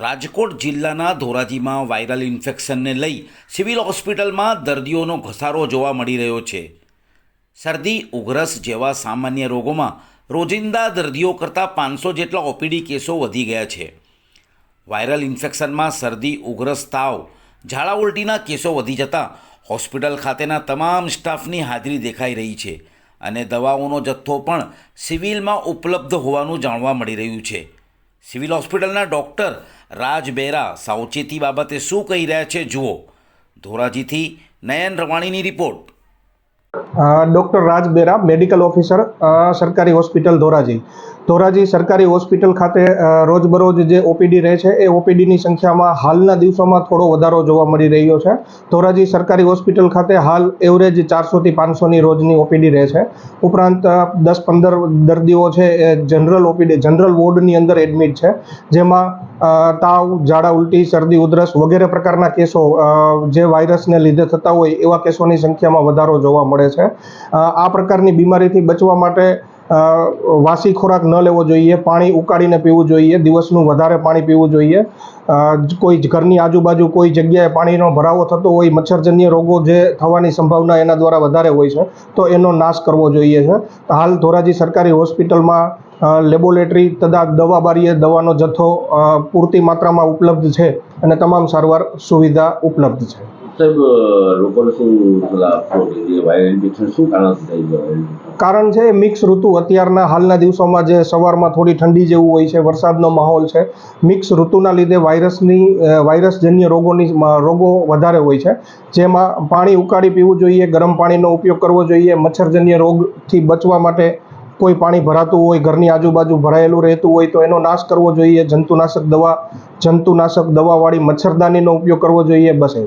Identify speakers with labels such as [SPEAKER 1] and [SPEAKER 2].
[SPEAKER 1] રાજકોટ જિલ્લાના ધોરાજીમાં વાયરલ ઇન્ફેક્શનને લઈ સિવિલ હોસ્પિટલમાં દર્દીઓનો ઘસારો જોવા મળી રહ્યો છે. શરદી, ઉઘરસ જેવા સામાન્ય રોગોમાં રોજિંદા દર્દીઓ કરતાં પાંચસો જેટલા ઓપીડી કેસો વધી ગયા છે. વાયરલ ઇન્ફેક્શનમાં શરદી, ઉઘરસ, તાવ, ઝાડા ઉલટીના કેસો વધી જતાં હોસ્પિટલ ખાતેના તમામ સ્ટાફની હાજરી દેખાઈ રહી છે અને દવાઓનો જથ્થો પણ સિવિલમાં ઉપલબ્ધ હોવાનું જાણવા મળી રહ્યું છે. સિવિલ હોસ્પિટલના ડૉક્ટર રાજ બેરા સાવચેતી બાબતે શું કહી રહ્યા છે, જુઓ. ધોરાજીથી Nayan રવાણીની report.
[SPEAKER 2] Doctor Raj Bera, medical officer સરકારી હોસ્પિટલ ધોરાજી. ધોરાજી સરકારી હોસ્પિટલ ખાતે રોજબરોજ જે ઓપીડી રહે છે, એ ઓપીડીની સંખ્યામાં હાલના દિવસોમાં થોડો વધારો જોવા મળી રહ્યો છે. ધોરાજી સરકારી હોસ્પિટલ ખાતે હાલ એવરેજ ચારસોથી પાંચસોની રોજની ઓપીડી રહે છે. ઉપરાંત દસ પંદર દર્દીઓ છે, એ જનરલ ઓપીડી, જનરલ વોર્ડની અંદર એડમિટ છે. જેમાં તાવ, ઝાડા, ઉલટી, શરદી, ઉધરસ વગેરે પ્રકારના કેસો જે વાયરસને લીધે થતા હોય એવા કેસોની સંખ્યામાં વધારો જોવા મળે છે. આ પ્રકારની બીમારીથી બચવા માટે વાસી ખોરાક ન લેવો જોઈએ, પાણી ઉકાળીને પીવું જોઈએ, દિવસનું વધારે પાણી પીવું જોઈએ. કોઈ ઘરની આજુબાજુ કોઈ જગ્યાએ પાણીનો ભરાવો થતો હોય, મચ્છરજન્ય રોગો જે થવાની સંભાવના એના દ્વારા વધારે હોય છે, તો એનો નાશ કરવો જોઈએ છે. હાલ ધોરાજી સરકારી હોસ્પિટલમાં લેબોરેટરી તથા દવા બારીએ દવાનો જથ્થો પૂરતી માત્રામાં ઉપલબ્ધ છે અને તમામ સારવાર સુવિધા ઉપલબ્ધ છે.
[SPEAKER 3] સાહેબ
[SPEAKER 2] કારણ છે મિક્સ ઋતુ અત્યારના હાલના દિવસોમાં જે સવારમાં થોડી ઠંડી જેવું હોય છે, વરસાદનો માહોલ છે મિક્સ ઋતુના લીધે વાયરસની વાયરસજન્ય રોગોની રોગો વધારે હોય છે. જેમાં પાણી ઉકાળી પીવું જોઈએ, ગરમ પાણીનો ઉપયોગ કરવો જોઈએ, મચ્છરજન્ય રોગથી બચવા માટે કોઈ પાણી ભરાતું હોય, ઘરની આજુબાજુ ભરાયેલું રહેતું હોય, તો એનો નાશ કરવો જોઈએ. જંતુનાશક દવા, જંતુનાશક દવાવાળી મચ્છરદાનીનો ઉપયોગ કરવો જોઈએ, બસ એ